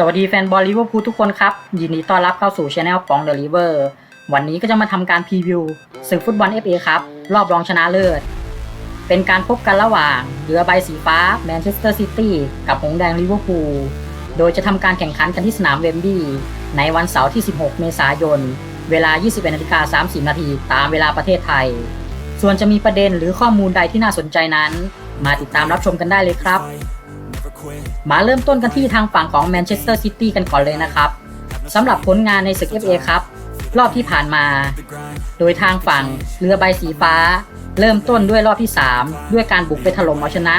สวัสดีแฟนบอลลิเวอร์พูลทุกคนครับ ยินดีต้อนรับเข้าสู่ช anel ของ The River วันนี้ก็จะมาทำการพรีวิวศึกฟุตบอล FA ครับรอบรองชนะเลิศ เป็นการพบกันระหว่างเรือใบสีฟ้าแมนเชสเตอร์ซิตี้กับหงสแดงลิเวอร์พูลโดยจะทำการแข่งขันกันที่สนามเวมบลีย์ในวันเสาร์ที่ 16 เมษายน เวลา 21นาฬิกา30นาทีตามเวลาประเทศไทย ส่วนจะมีประเด็นหรือข้อมูลใดที่น่าสนใจนั้น มาติดตามรับชมกันได้เลยครับ มาเริ่มต้นกันที่ทางฝั่งของแมนเชสเตอร์ซิตี้กันก่อนเลยนะครับสำหรับผลงานในศึก FA ครับ รอบที่ผ่านมา โดยทางฝั่งเรือใบสีฟ้า เริ่มต้นด้วยรอบที่ 3 ด้วยการบุกไปถล่มเอาชนะ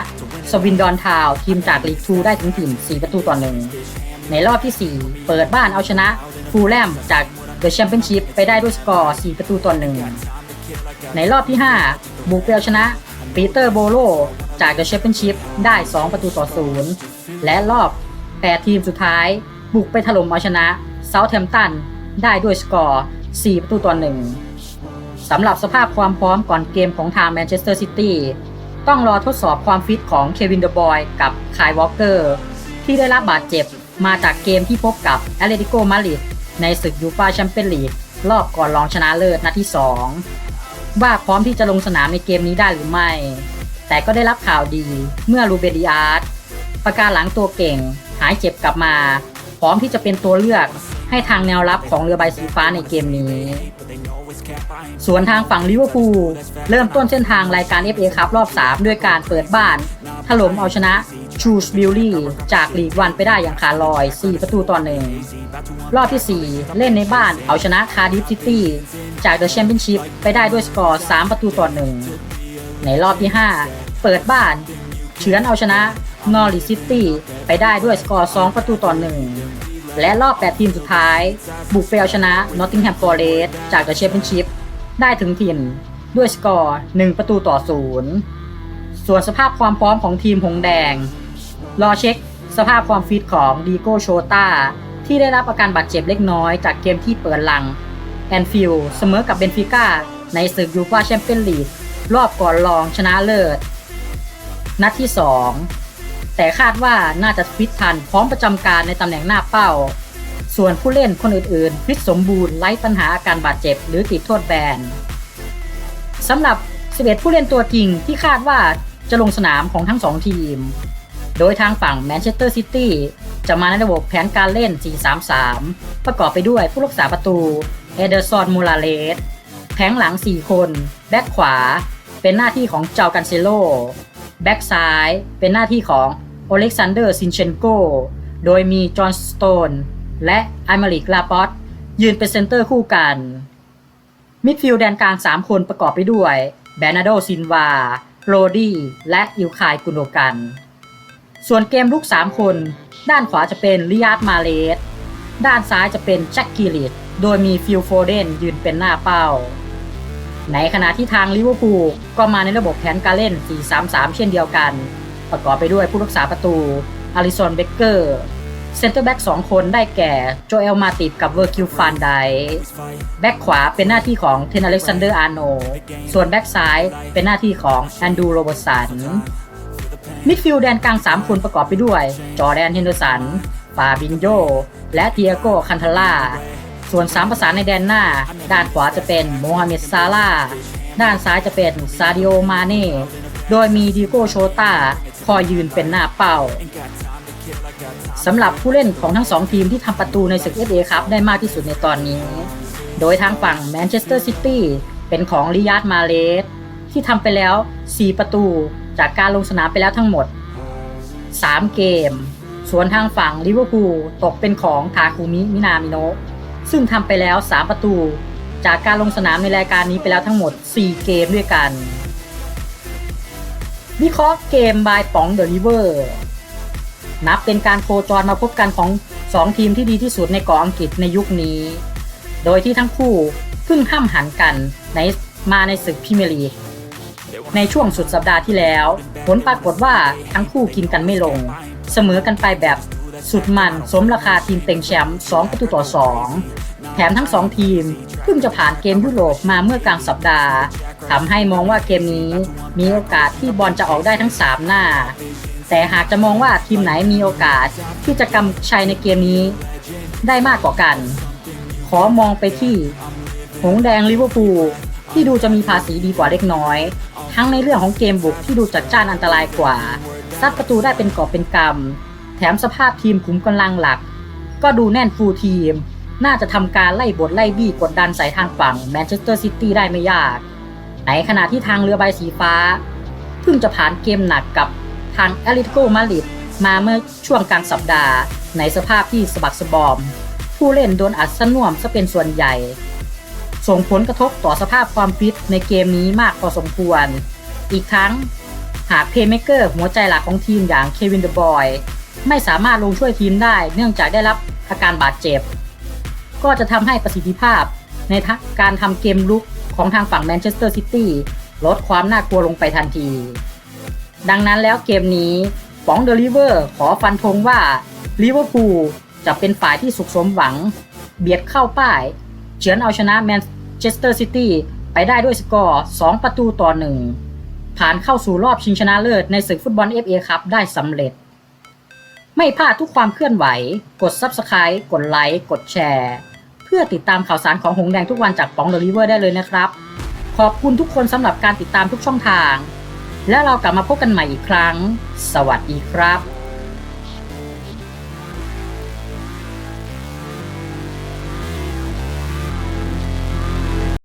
สวินดอนทาวทีมจากลีกทูได้ถึงถิ่น4ประตูต่อหนึ่งในรอบที่ 4 เปิดบ้านเอาชนะฟูลแลมจากเดอะแชมเปี้ยนชิพไปได้ด้วยสกอร์ 4 ประตูต่อหนึ่งในรอบที่ 5 บุกไปเอาชนะปีเตอร์โบโล จากเดอะแชมเปี้ยนชิพได้ 2 ประตูต่อศูนย์และรอบ 8 ทีมสุดท้าย บุกไปถล่มเอาชนะเซาท์แฮมป์ตันได้ด้วยสกอร์ 4 ประตูต่อหนึ่งสำหรับสภาพความพร้อมก่อนเกมของทางแมนเชสเตอร์ซิตี้ต้องรอทดสอบความฟิตของเควินเดอะบอยกับคายวอลเกอร์ที่ได้รับบาดเจ็บมาจากเกมที่พบกับแอตเลติโกมาดริดในศึกยูฟาแชมเปี้ยนลีกรอบก่อนรองชนะเลิศนัดที่ 2 ว่าพร้อมที่จะลงสนามในเกมนี้ได้หรือไม่ แต่ก็ได้รับข่าวดีเมื่อรูเบดิอาร์ตประการหลังตัวเก่ง หายเจ็บกลับมา พร้อมที่จะเป็นตัวเลือกให้ทางแนวรับของเรือใบสีฟ้าในเกมนี้ ส่วนทางฝั่งลิเวอร์พูลเริ่มต้นเส้นทางรายการ FA ครับรอบ 3 ด้วยการเปิดบ้าน ถล่มเอาชนะชูสบิลลี่จากลีกวันไปได้อย่างขาดลอย 4 ประตูต่อหนึ่งรอบที่ 4 เล่นในบ้านเอาชนะคาร์ดิฟซิตี้จากเดอะแชมเปี้ยนชิพไปได้ด้วยสกอร์ 3 ประตูต่อหนึ่ง ในรอบที่ 5 เปิดบ้านเฉือนเอาชนะนอริซิตี้ไปได้ด้วยสกอร์ 2 ประตูต่อหนึ่งและรอบ 8 ทีมสุดท้าย บุกไปเอาชนะนอตติงแฮมฟอร์เรสจากเดอะแชมเปี้ยนชิพได้ถึงถิ่นด้วยสกอร์ 1 ประตูต่อศูนย์ส่วนสภาพความพร้อมของทีมหงแดง รอเช็คสภาพความฟิตของดีโกโชตาที่ได้รับอาการบาดเจ็บเล็กน้อยจากเกมที่เปิดหลังแอนฟิลเสมอกับเบนฟิก้าในศึกยูฟ่าแชมเปี้ยนลีก รอบก่อนรองชนะเลิศ นัดที่ 2 แต่คาดว่าน่าจะฟิตทันพร้อมประจำการในตำแหน่งหน้าเป้า ส่วนผู้เล่นคนอื่นๆ ฟิตสมบูรณ์ไร้ปัญหาอาการบาดเจ็บหรือติดโทษแบนสำหรับ 11 ผู้เล่นตัวจริงที่คาดว่าจะลงสนามของทั้ง 2 ทีม โดยทางฝั่งแมนเชสเตอร์ซิตี้จะมาในระบบแผนการเล่น 4-3-3 ประกอบไปด้วยผู้รักษาประตู เอเดอร์ซอนมูลาเลสแผงหลัง 4 คน แบ็คขวา เป็นหน้าที่ของเจ้ากันเซโลแบ็กซ้ายเป็นหน้าที่ของโอเล็กซานเดอร์ซินเชนโก โดยมีจอห์นสโตนและไอมาริกลาปอตยืนเป็นเซนเตอร์คู่กัน มิดฟิลด์แดนกลาง 3 คนประกอบไปด้วยแบนาโดซินวา โรดี้ และอิลคายกุนโดกัน ส่วนเกมลุก 3 คน ด้านขวาจะเป็นลิยาดมาเลส ด้านซ้ายจะเป็นแจ็คกิลิตโดยมีฟิลโฟเดนยืนเป็นหน้าเป้า ในขณะที่ทางลิเวอร์พูลก็มาในระบบแผนการเล่น 4-3-3 เช่นเดียวกัน ประกอบไปด้วยผู้รักษาประตูอาริสันเบเกอร์เซนเตอร์แบ็ก2คนได้แก่โจเอลมาติดกับเวอร์คิวฟานไดแบ็กขวาเป็นหน้าที่ของเทนอเล็กซานเดอร์อาร์โน ส่วนแบ็กซ้ายเป็นหน้าที่ของแอนดูโรบสัน มิดฟิลด์แดนกลาง 3 คนประกอบไปด้วย จอแดนเฮนเดอร์สัน ฟาบินโย และเทียโกคันทาล่า ส่วนสามประสานในแดนหน้า ด้านขวาจะเป็นโมฮัมเหม็ดซาลาด้านซ้ายจะเป็นซาดิโอมาเน่ โดยมีดิโกโชตาคอยยืนเป็นหน้าเป้าสำหรับผู้เล่นของทั้งสองทีมที่ทำประตูในศึก FA ครับได้มากที่สุดในตอนนี้ โดยทางฝั่งแมนเชสเตอร์ซิตี้เป็นของลิยาร์ดมาเลสที่ทำไปแล้ว 4 ประตูจากการลงสนามไปแล้วทั้งหมด 3 เกม ส่วนทางฝั่งลิเวอร์พูลตกเป็นของทาคุมิมินามิโนะ ซึ่งทำไปแล้ว 3 ประตู จากการลงสนามในรายการนี้ไปแล้วทั้งหมด 4 เกมด้วยกันวิเคราะห์เกมบายป๋องเดอะริเวอร์นับเป็นการโคจรมาพบกันของ 2 ทีมที่ดีที่สุดในเกาะอังกฤษในยุคนี้ โดยที่ทั้งคู่เพิ่งห้ามหันกันในมาในศึกพรีเมรีในช่วงสุดสัปดาห์ที่แล้ว ผลปรากฏว่าทั้งคู่กินกันไม่ลง เสมอกันไปแบบ สุดมันสมราคาทีมเต็งแชมป์ 2 ประตูต่อ 2 แถมทั้ง 2 ทีมเพิ่งจะผ่านเกมยุโรปมาเมื่อกลางสัปดาห์ทำให้มองว่าเกมนี้มีโอกาสที่บอลจะออกได้ทั้ง 3 หน้า แต่หากจะมองว่าทีมไหนมีโอกาสที่จะกำชัยในเกมนี้ได้มากกว่ากัน ขอมองไปที่ หงแดงลิเวอร์พูลที่ดูจะมีภาษีดีกว่าเล็กน้อย ทั้งในเรื่องของเกมบุกที่ดูจัดจ้านอันตรายกว่าซัดประตูได้เป็นกอบเป็นกำ แถมสภาพทีมขุมกำลังหลัก ก็ดูแน่นฟูลทีม น่าจะทำการไล่บทไล่บี้กดดันใส่ทางฝั่งแมนเชสเตอร์ซิตี้ได้ไม่ยาก ในขณะที่ทางเรือใบสีฟ้า เพิ่งจะผ่านเกมหนักกับทางแอตเลติโกมาดริดมาเมื่อช่วงกลางสัปดาห์ ในสภาพที่สะบักสะบอม ผู้เล่นโดนอัดสน่วมซะเป็นส่วนใหญ่ ส่งผลกระทบต่อสภาพความฟิตในเกมนี้มากพอสมควร อีกทั้งหากเพย์เมเกอร์หัวใจหลักของทีมอย่างเควินเดอะบอย ไม่สามารถลงช่วยทีมได้ เนื่องจากได้รับอาการบาดเจ็บ ก็จะทำให้ประสิทธิภาพในทะการทำเกมลุกของทางฝั่งแมนเชสเตอร์ซิตี้ลดความน่ากลัวลงไปทันที ดังนั้นแล้วเกมนี้ป๋องเดลิเวอร์ขอฟันธงว่าลิเวอร์พูลจะเป็นฝ่ายที่สุขสมหวัง เบียดเข้าป้ายเฉือนเอาชนะแมนเชสเตอร์ซิตี้ไปได้ด้วยสกอร์ 2 ประตูต่อ 1 ผ่านเข้าสู่รอบชิงชนะเลิศในศึกฟุตบอล FA ครับได้สำเร็จ ไม่พลาดทุกความเคลื่อนไหว กด Subscribe กดไลค์กดแชร์ เพื่อติดตามข่าวสารของหงแดงทุกวันจากป๋องเดลิเวอร์ได้เลยนะครับ ขอบคุณทุกคนสำหรับการติดตามทุกช่องทาง และเรากลับมาพบกันใหม่อีกครั้ง สวัสดีครับ